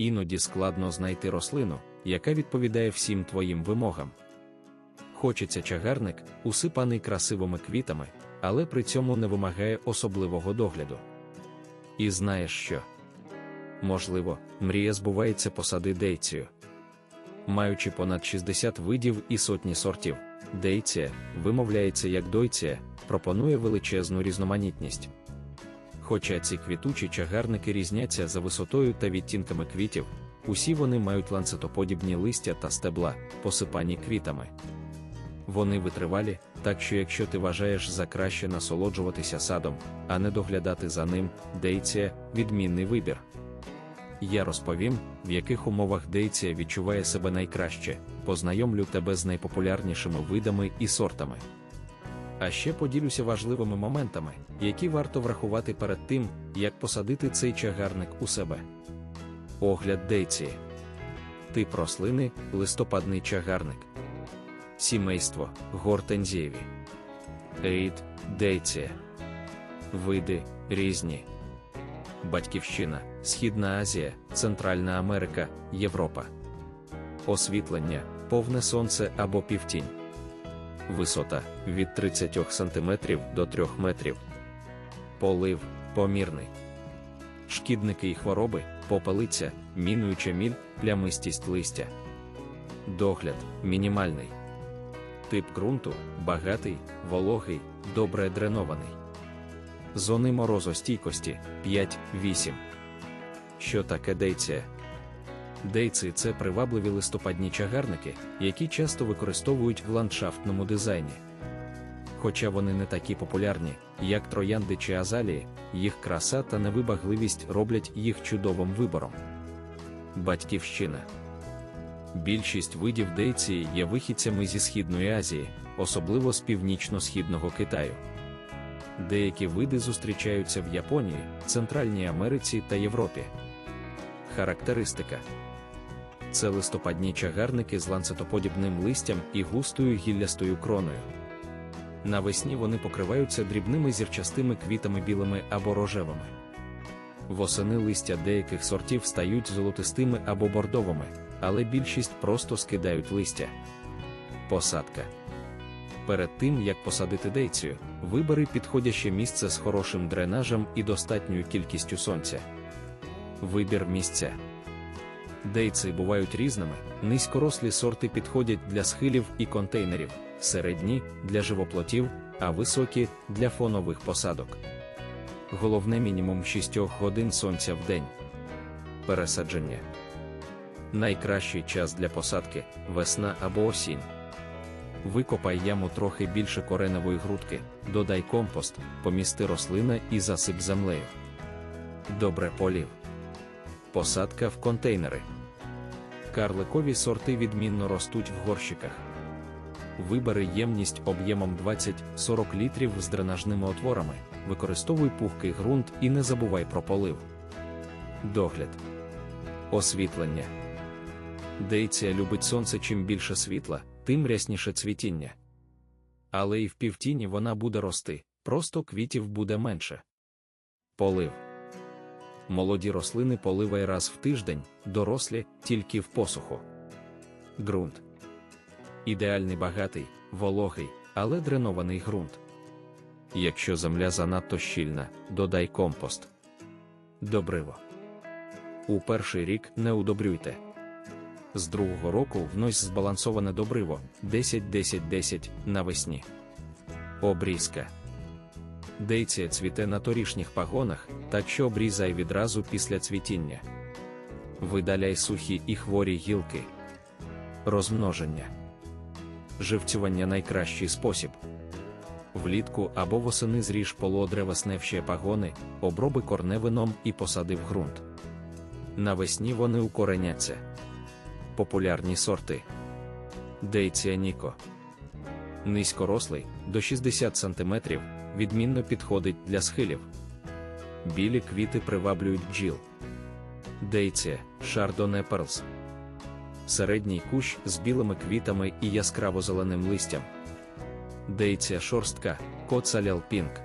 іноді складно знайти рослину, яка відповідає всім твоїм вимогам. Хочеться чагарник, усипаний красивими квітами, але при цьому не вимагає особливого догляду. І знаєш що? Можливо, мрія збувається посади дейцію. Маючи понад 60 видів і сотні сортів, дейція, вимовляється як дойція, пропонує величезну різноманітність. Хоча ці квітучі чагарники різняться за висотою та відтінками квітів, усі вони мають ланцетоподібні листя та стебла, посипані квітами. Вони витривалі, так що якщо ти вважаєш за краще насолоджуватися садом, а не доглядати за ним, дейція відмінний вибір. Я розповім, в яких умовах дейція відчуває себе найкраще, познайомлю тебе з найпопулярнішими видами і сортами. А ще поділюся важливими моментами, які варто врахувати перед тим, як посадити цей чагарник у себе. Огляд дейції. Тип рослини листопадний чагарник. Сімейство гортензієві. Рід дейція. Види різні. Батьківщина, Східна Азія, Центральна Америка, Європа. Освітлення, повне сонце або півтінь. Висота від 30 см до 3 метрів. Полив помірний. Шкідники і хвороби, попелиця, мінуюча міль, плямистість листя. Догляд мінімальний. Тип ґрунту багатий, вологий, добре дренований. Зони морозостійкості 5-8. Що таке дейція? Дейці це привабливі листопадні чагарники, які часто використовують в ландшафтному дизайні. Хоча вони не такі популярні, як троянди чи азалії, їх краса та невибагливість роблять їх чудовим вибором. Батьківщина Більшість видів дейції є вихідцями зі Східної Азії, особливо з північно-східного Китаю. Деякі види зустрічаються в Японії, Центральній Америці та Європі. Характеристика це листопадні чагарники з ланцетоподібним листям і густою гіллястою кроною. Навесні вони покриваються дрібними зірчастими квітами білими або рожевими. Восени листя деяких сортів стають золотистими або бордовими, але більшість просто скидають листя. Посадка Перед тим як посадити дейцію, вибери підходяще місце з хорошим дренажем і достатньою кількістю сонця. Вибір місця. Дейці бувають різними, низькорослі сорти підходять для схилів і контейнерів, середні для живоплотів, а високі для фонових посадок. Головне мінімум 6 годин сонця в день. Пересадження. Найкращий час для посадки весна або осінь. Викопай яму трохи більше кореневої грудки, додай компост, помісти рослина і засип землею. Добре полів. Посадка в контейнери. Карликові сорти відмінно ростуть в горщиках. Вибери ємність об'ємом 20-40 літрів з дренажними отворами, використовуй пухкий ґрунт і не забувай про полив. Догляд. Освітлення. Дейція любить сонце чим більше світла, тим рясніше цвітіння. Але і в півтіні вона буде рости, просто квітів буде менше. Полив. Молоді рослини поливай раз в тиждень, дорослі тільки в посуху. Ґрунт. Ідеальний багатий, вологий, але дренований ґрунт. Якщо земля занадто щільна, додай компост. Добриво. У перший рік не удобрюйте. З другого року внось збалансоване добриво 10-10-10 навесні. Обрізка. Дейція цвіте на торішніх пагонах, так що обрізай відразу після цвітіння. Видаляй сухі і хворі гілки. Розмноження. Живцювання найкращий спосіб. Влітку або восени зріж полуодревесневші пагони, оброби корневином і посади в ґрунт. Навесні вони укореняться. Популярні сорти. Дейція Ніко. Низькорослий до 60 см, відмінно підходить для схилів. Білі квіти приваблюють бджіл. Дейція Шардоне Перлс. Середній кущ з білими квітами і яскраво зеленим листям. Дейція шорстка Коцалял Пінк.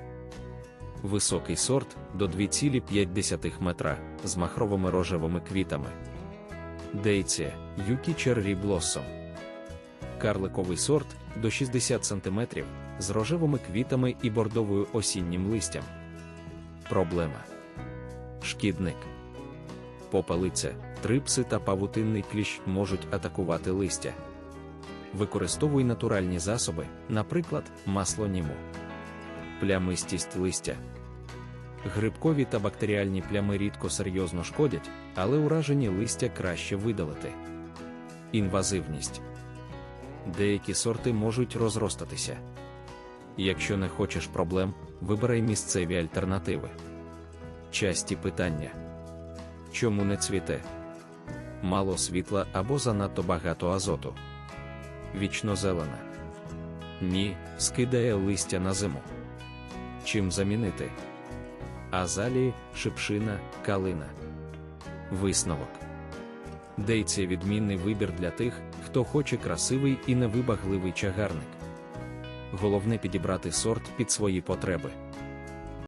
Високий сорт до 2,5 метра з махровими рожевими квітами. Дейція, Юкі Черрі Блоссом. Карликовий сорт до 60 см з рожевими квітами і бордовою осіннім листям. Проблема. Шкідник. Попелиця, трипси та павутинний кліщ можуть атакувати листя. Використовуй натуральні засоби, наприклад, масло німу. Плямистість листя. Грибкові та бактеріальні плями рідко серйозно шкодять, але уражені листя краще видалити. Інвазивність. Деякі сорти можуть розростатися. Якщо не хочеш проблем, вибирай місцеві альтернативи. Часті питання: чому не цвіте? Мало світла або занадто багато азоту. Вічно зелена. Ні, скидає листя на зиму. Чим замінити? Азалії, шипшина, калина. Висновок. Дейція відмінний вибір для тих, хто хоче красивий і невибагливий чагарник. Головне підібрати сорт під свої потреби.